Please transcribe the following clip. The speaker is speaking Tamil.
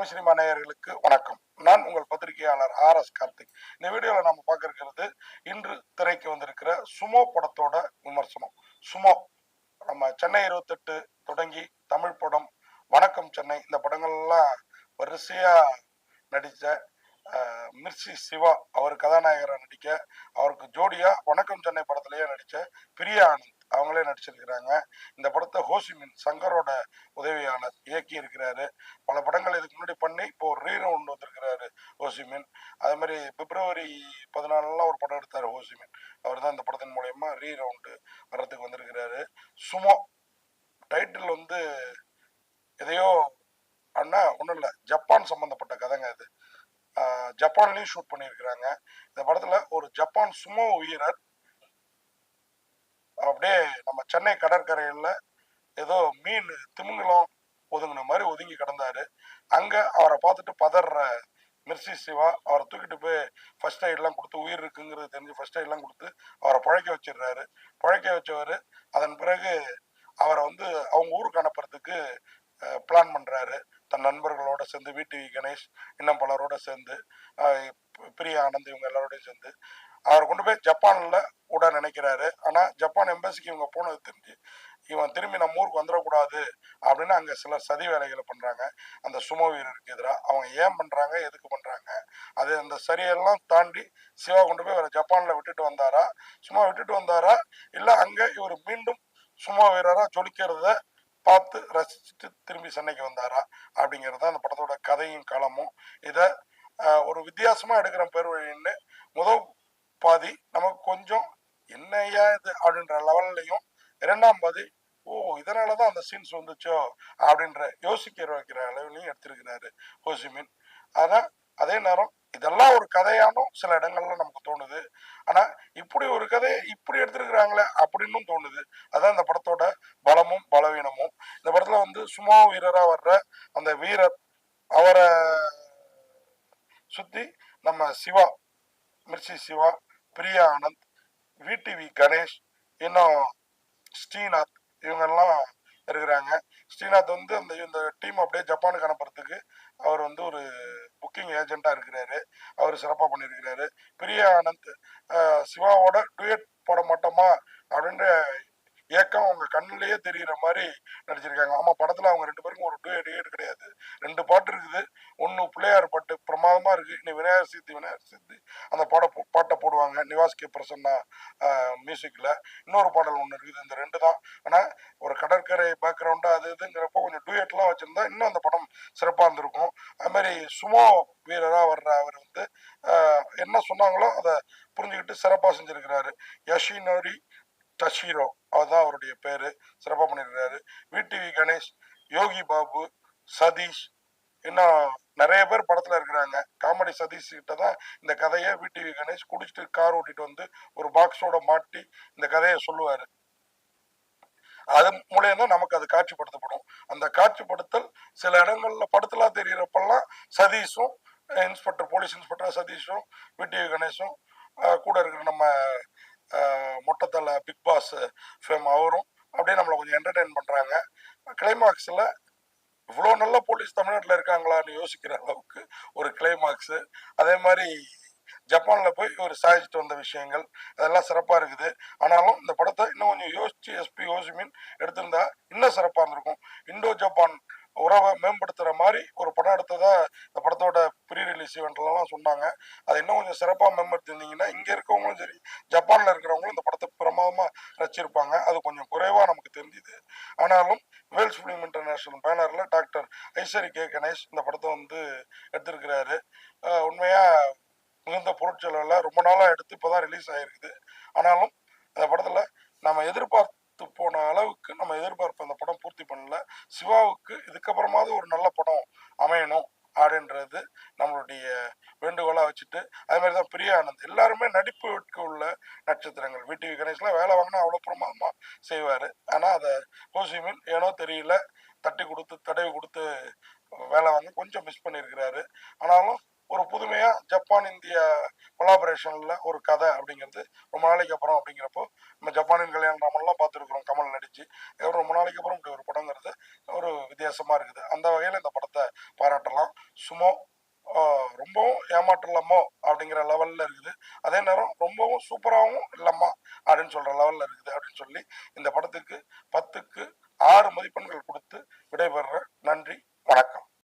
தமிழ் சினிமா நேயர்களுக்கு வணக்கம். நான் உங்கள் பத்திரிகையாளர் ஆர் எஸ் கார்த்திக். இந்த வீடியோவில் நம்ம பார்க்க இருக்கிறது இன்று திரைக்கு வந்திருக்கிற சுமோ படத்தோட விமர்சனம். சுமோ நம்ம சென்னை இருபத்தெட்டு தொடங்கி தமிழ் படம் வணக்கம் சென்னை இந்த படங்கள்லாம் வரிசையா நடித்த மிர்சி சிவா அவர் கதாநாயகராக நடிக்க அவருக்கு ஜோடியா வணக்கம் சென்னை படத்திலேயே நடித்த பிரியா ஆனந்த். அவங்களே நடிச்சிருக்கிறாங்க. இந்த படத்தை ஹோசிமின் சங்கரோட உதவியாளர் இயக்கி இருக்கிறாரு பல படங்கள் இதுக்கு முன்னாடி பண்ணி இப்போ ஒரு ரீரவுண்ட் வந்திருக்கிறாரு ஹோசிமின். அதே மாதிரி பிப்ரவரி பதினாலுலாம் ஒரு படம் எடுத்தார் ஹோசிமின். அவர் தான் இந்த படத்தின் மூலயமா ரீரவுண்டு வர்றதுக்கு வந்திருக்கிறாரு. சுமோ டைட்டில் வந்து எதையோ அண்ணா ஒன்றும் இல்லை ஜப்பான் சம்மந்தப்பட்ட கதைங்க இது ஜப்பான்லேயும் ஷூட் பண்ணியிருக்கிறாங்க. இந்த படத்தில் ஒரு ஜப்பான் சுமோ வீரர் அப்படியே நம்ம சென்னை கடற்கரையில் ஏதோ மீன் திமிங்கலம் ஒதுங்கின மாதிரி ஒதுங்கி கிடந்தாரு. அங்க அவரை பார்த்துட்டு பதற மிர்சி சிவா அவரை தூக்கிட்டு போய் ஃபர்ஸ்ட் எய்ட்லாம் கொடுத்து உயிர் இருக்குங்கிறது தெரிஞ்சு ஃபர்ஸ்ட் எய்ட்லாம் கொடுத்து அவரை பழைக்க வச்சிடுறாரு. பழைக்க வச்சவர் அதன் பிறகு அவரை வந்து அவங்க ஊருக்கு அனுப்புறதுக்கு பிளான் பண்ணுறாரு தன் நண்பர்களோட சேர்ந்து வி கணேஷ் இன்னும் பலரோட சேர்ந்து பிரியா ஆனந்த் இவங்க எல்லாரோடையும் சேர்ந்து. அவர் கொண்டு போய் ஜப்பான்ல விட நினைக்கிறாரு. ஆனா ஜப்பான் எம்பசிக்கு இவங்க போனது தெரிஞ்சு இவன் திரும்பி நம்ம ஊருக்கு வந்துடக்கூடாது அப்படின்னு அங்க சில சதி வேலைகளை பண்றாங்க. அந்த சுமோ வீரருக்கு எதிராக அவங்க ஏன் பண்றாங்க? எதுக்கு பண்றாங்க? அது அந்த சரியெல்லாம் தாண்டி சிவா கொண்டு போய் அவரை ஜப்பான்ல விட்டுட்டு வந்தாரா? சும்மா விட்டுட்டு வந்தாரா? இல்ல அங்க இவர் மீண்டும் சும்மா வீரரா ஜொலிக்கிறத பார்த்து ரசிச்சுட்டு திரும்பி சென்னைக்கு வந்தாரா? அப்படிங்கிறது தான் அந்த படத்தோட கதையும் களமும். இதை ஒரு வித்தியாசமா எடுக்கிற பேர் வழின்னு முதல் பாதி நமக்கு கொஞ்சம் என்னையா இது அப்படின்ற லெவல்லையும் இரண்டாம் பாதி ஓ இதனால தான் அந்த சீன்ஸ் வந்துச்சோ அப்படின்ற யோசிக்கிற வைக்கிற அளவிலையும் எடுத்திருக்கிறாரு ஹோசிமின். ஆனால் அதே நேரம் இதெல்லாம் ஒரு கதையானும் சில இடங்கள்ல நமக்கு தோணுது. ஆனா இப்படி ஒரு கதையை இப்படி எடுத்திருக்கிறாங்களே அப்படின்னும் தோணுது. அதான் இந்த படத்தோட பலமும் பலவீனமும். இந்த படத்துல வந்து சும்மா வீரரா வர்ற அந்த வீரர் அவரை சுத்தி நம்ம சிவா மிர்சி சிவா பிரியா ஆனந்த் விடிவி கணேஷ் இன்னும் ஸ்ரீநாத் இவங்கெல்லாம் இருக்கிறாங்க. ஸ்ரீநாத் வந்து அந்த இந்த டீம் அப்படியே ஜப்பானுக்கு அனுப்புறதுக்கு அவர் வந்து ஒரு புக்கிங் ஏஜென்ட்டா இருக்கிறாரு. அவர் சிறப்பாக பண்ணியிருக்கிறாரு. பிரியா ஆனந்த் சிவாவோட டுயட் போட மாட்டோமா அப்படின்ற ஏக்கம் அவங்க கண்ணிலேயே தெரிகிற மாதிரி நடிச்சிருக்காங்க. ஆமாம் படத்தில் அவங்க ரெண்டு பேருக்கும் ஒரு டூ டூயட் கிடையாது. ரெண்டு பாட்டு இருக்குது. ஒன்று பிள்ளையார் பாட்டு பிரமாதமாக இருக்குது இன்னும் விநாயகர் சித்தி விநாயகர் சித்தி அந்த பாட பாட்டை போடுவாங்க. நிவாஸ் கே. பிரசன்னா மியூசிக்கில் இன்னொரு பாடல் ஒன்று இருக்குது. இந்த ரெண்டு தான். ஆனால் ஒரு கடற்கரை பேக்ரவுண்டா அது இதுங்கிறப்போ கொஞ்சம் டூயட்லாம் வச்சுருந்தா இன்னும் அந்த படம் சிறப்பாக இருந்திருக்கும். அதுமாதிரி சுமோ வீரராக வர்ற அவர் வந்து என்ன சொன்னாங்களோ அதை புரிஞ்சுக்கிட்டு சிறப்பாக செஞ்சுருக்கிறாரு. யஷினோரி டஷீரோ அதுதான் அவருடைய பேர். சிறப்பாக பண்ணியிருக்கிறாரு விடிவி கணேஷ் யோகி பாபு சதீஷ். இன்னும் நிறைய பேர் படத்துல இருக்கிறாங்க. காமெடி சதீஷ் கிட்ட தான் இந்த கதையை விடிவி கணேஷ் குடிச்சிட்டு கார் ஓட்டிட்டு வந்து ஒரு பாக்ஸோட மாட்டி இந்த கதையை சொல்லுவாரு. அது மூலியம் நமக்கு அது காட்சிப்படுத்தப்படும். அந்த காட்சிப்படுத்தல் சில இடங்கள்ல படத்துல தெரியிறப்பெல்லாம் சதீஷும் இன்ஸ்பெக்டர் போலீஸ் இன்ஸ்பெக்டர் சதீஷும் விடிவி கணேஷும் கூட இருக்கிற நம்ம மொட்டத்தலை பிக் பாஸ் ஃபேம் அவரும் அப்படியே நம்மளை கொஞ்சம் என்டர்டெயின் பண்றாங்க. கிளைமாக்ஸில் இவ்வளோ நல்ல போலீஸ் தமிழ்நாட்டில் இருக்காங்களான்னு யோசிக்கிற அளவுக்கு ஒரு கிளைமாக்ஸு அதே மாதிரி ஜப்பானில் போய் ஒரு சாதிச்சுட்டு வந்த விஷயங்கள் அதெல்லாம் சிறப்பாக இருக்குது. ஆனாலும் இந்த படத்தை இன்னும் கொஞ்சம் யோசிச்சு எஸ்பி யோசிமின் எடுத்திருந்தா இன்னும் சிறப்பாக இருந்திருக்கும். இண்டோ ஜப்பான் உறவை மேம்படுத்துகிற மாதிரி ஒரு படம் எடுத்ததா இந்த படத்தோட ப்ரீ ரிலீஸ் இவெண்ட்லாம் சொன்னாங்க. அதை இன்னும் கொஞ்சம் சிறப்பாக மேம்படுத்திருந்தீங்கன்னா இங்கே இருக்கவங்களும் சரி ஜப்பானில் இருக்கிறவங்களும் இந்த படத்தை பிரமாதமாக ரசிச்சிருப்பாங்க. அது கொஞ்சம் குறைவாக நமக்கு தெரிஞ்சுது. ஆனாலும் வேல்ஸ் ஃபிலிம் இன்டர்நேஷனல் பேனரில் டாக்டர் ஐஸ்வரி கே கணேஷ் இந்த படத்தை வந்து எடுத்திருக்கிறாரு. உண்மையாக மிகுந்த பொருட்செலவில் ரொம்ப நாளாக எடுத்து இப்போ தான் ரிலீஸ் ஆகிருக்குது ஆனாலும் அந்த படத்தில் நம்ம எதிர்பார்த்து போன அளவுக்கு நம்ம எதிர்பார்ப்பு அந்த படம் பூர்த்தி பண்ணல. சிவாவுக்கு இதுக்கப்புறமாவது ஒரு நல்ல படம் அமையணும். அப்படின்றது நம்மளுடைய வேண்டுகோளாக வச்சுட்டு அதே மாதிரி தான் பிரியா ஆனந்த். எல்லாருமே நடிப்புக்கு உள்ள நட்சத்திரங்கள். வீட்டு கணேஷ்லாம் வேலை வாங்கினா அவ்வளோ பிரமாதமாக செய்வார். ஆனால் அதை ஹோசிமின் ஏனோ தெரியல. தட்டி கொடுத்து தடவி கொடுத்து வேலை வாங்க கொஞ்சம் மிஸ் பண்ணியிருக்கிறாரு ஆனாலும் ஒரு புதுமையாக ஜப்பான் இந்திய கொலாபரேஷனில் ஒரு கதை அப்படிங்கிறது ரொம்ப நாளைக்கு அப்புறம் அப்படிங்கிறப்போ நம்ம ஜப்பானின் கல்யாண ராமன்லாம் பார்த்துருக்குறோம் கமல் நடித்து இதோட ரொம்ப நாளைக்கு அப்புறம் இப்படி ஒரு படங்கிறது ஒரு வித்தியாசமாக இருக்குது. அந்த வகையில் இந்த படத்தை பாராட்டலாம். சும்மா ரொம்பவும் ஏமாற்றலாமோ அப்படிங்கிற லெவலில் இருக்குது. அதே நேரம் ரொம்பவும் சூப்பராகவும் இல்லம்மா அப்படின்னு சொல்கிற லெவலில் இருக்குது அப்படின்னு சொல்லி இந்த படத்துக்கு பத்துக்கு ஆறு மதிப்பெண்கள் கொடுத்து விடைபெறுற நன்றி வணக்கம்.